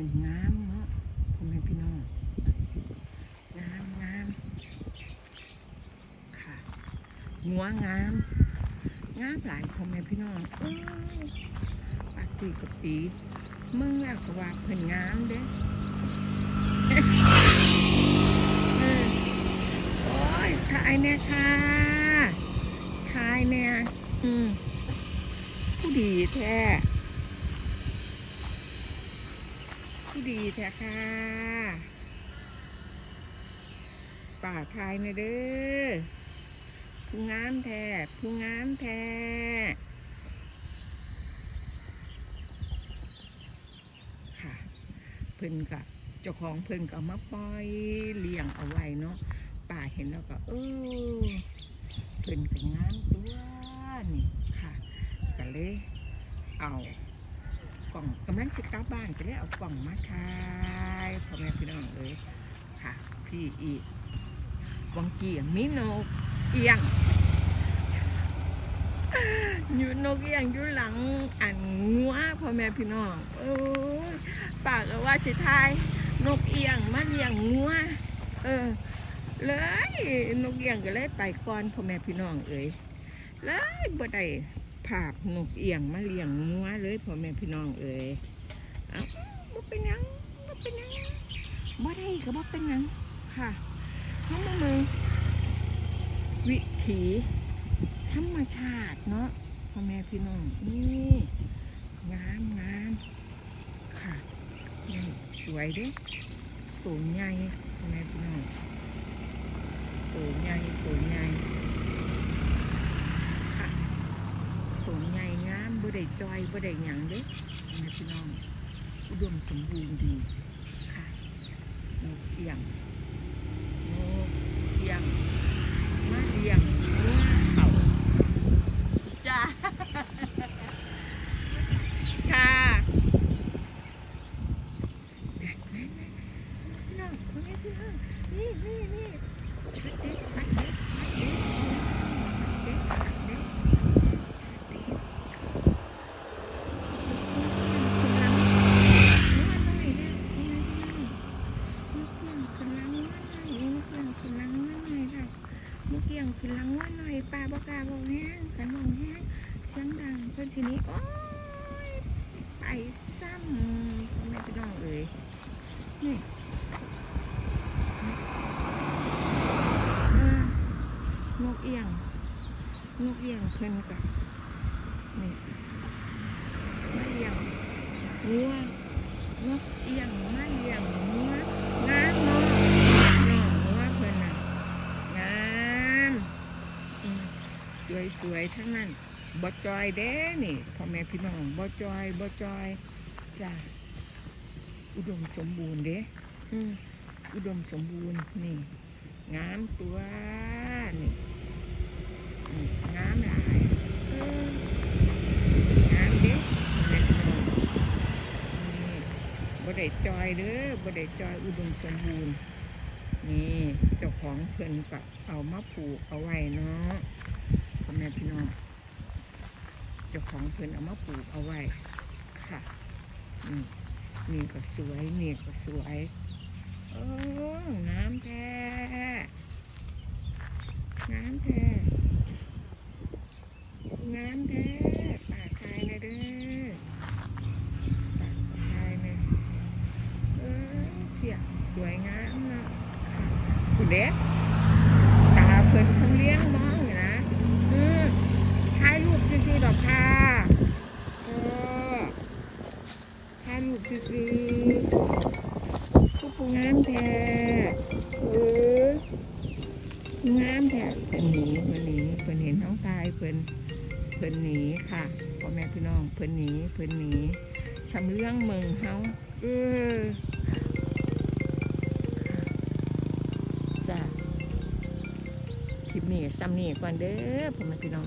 ขึ้งามเนาะพ่อแม่พี่น้องงามงามค่ะหัวงามงามหลายพ่อแม่พี่น้องปักตีกับปีเมืองแล้วก็ว่าเพิ่นงามเด้โอ้ยขายแน่ค่ะขายแน่อืผู้ดีแท้ ดีแท้ค่ะป่าทายนะเด้อผู้งามแท้ผู้งามแท้ค่ะ เพิ่นกับเจ้าของเพิ่นก็มาปล่อยเลี้ยงเอาไว้เนาะป่าเห็นแล้วก็เออเพิ่นก็งามตัวนี่ค่ะก็เลยเอา กล่องกำลังสิกลับบ้านก็เลยเอากล่องมาขายพ่อแม่พี่น้องเลยค่ะ พี่อีกวังเกียงมิโนกเอียงอยู่นกเอียงอยู่หลังอันงัวพ่อแม่พี่น้องโอ้ยปากว่าสิทาย นกเอียงมาเลี้ยงงัวเออ เลยนกเอียงก็เลยไปก่อนพ่อแม่พี่น้องเอ๋ยเลยบ่ได้ ภาพนกเอียงมาเลี้ยงงัวเลยพ่อแม่พี่น้องเอ๋ยเอาบ่เป็นยังบ่เป็นยังบ่ได้ก็บ่เป็นยังค่ะทั้งมือวิถีธรรมชาติเนาะพ่อแม่พี่น้องนี่งามงามค่ะนี่สวยเด้ตัวใหญ่พ่อแม่พี่น้องตัวใหญ่ตัวใหญ่ค่ะตัวใหญ่งามบ่ ได้จอยบ่ได้หยังเด้นะพี่น้อง อุดมสมบูรณ์ดีค่ะนกเอียงนกเอียงมาเลี้ยงงัวเขาจ้า ค่ะ พี่น้องคนนี้พี่น้องนี่นี่นี่ชัดเด็ดชัดเด็ดชัดเด็ดเด็ดชัดเด็ดมุ กเกี่ยงคือลังว่าหน่อยปลาบอกกาบอกแห้งกันบอกแห้งเสียงดังเพิ่อนทีนี้โอ้ยไปซ้ำพ่อแม่พี่น้องเอ้ยนี่นกเอียงนกเอียงเพิ่นกับนี่มาเอียงงัวนกเอียงมาเอียงงัวงามเนาะน้องงัวเพิ่นน่ะงามอืม สวยๆทั้งนั้นบ่จอยเด้นี่พ่อแม่พี่น้องบ่จอยบ่จอยจ้าอุดมสมบูรณ์เด้อืมอุดมสมบูรณ์นี่งามตัวนี่นี่งามหลายเอองามเด้แม่พี่น้องนี่บ่ได้จอยเด้อบ่ได้จอยอุดมสมบูรณ์นี่เจ้าของเพิ่นก็เอามาปลูกเอาไว้เนาะ พ่อแม่พี่น้องเจ้าของเพิ่นเอามาปลูกเอาไว้ค่ะนี่ก็สวยนี่ก็สวยโอ้น้ำแท้น้ำแท้น้ำแท้ปากทายนะเด้อปากทายเนะเออเพียสวยงามเนาะคุณเด็กตาเพิ่นเขาเลี้ยงมองอยู่นะเออถ่ายรูปซื่อๆดอกค่ะเออถ่ายรูปซื่อๆ ทุกงามแท้เอองามแท้เพิ่นหนีเพิ่นหนีเพิ่นเห็นท้องตายเพิ่นเพิ่นหนีค่ะพ่อแม่พี่น้องเพิ่นหนีเพิ่นหนีชำเรื่องเมืองเฮาเออจ้ะคลิปนี้ซ้ำนี่ก่อนเด้อพ่อแม่พี่น้อง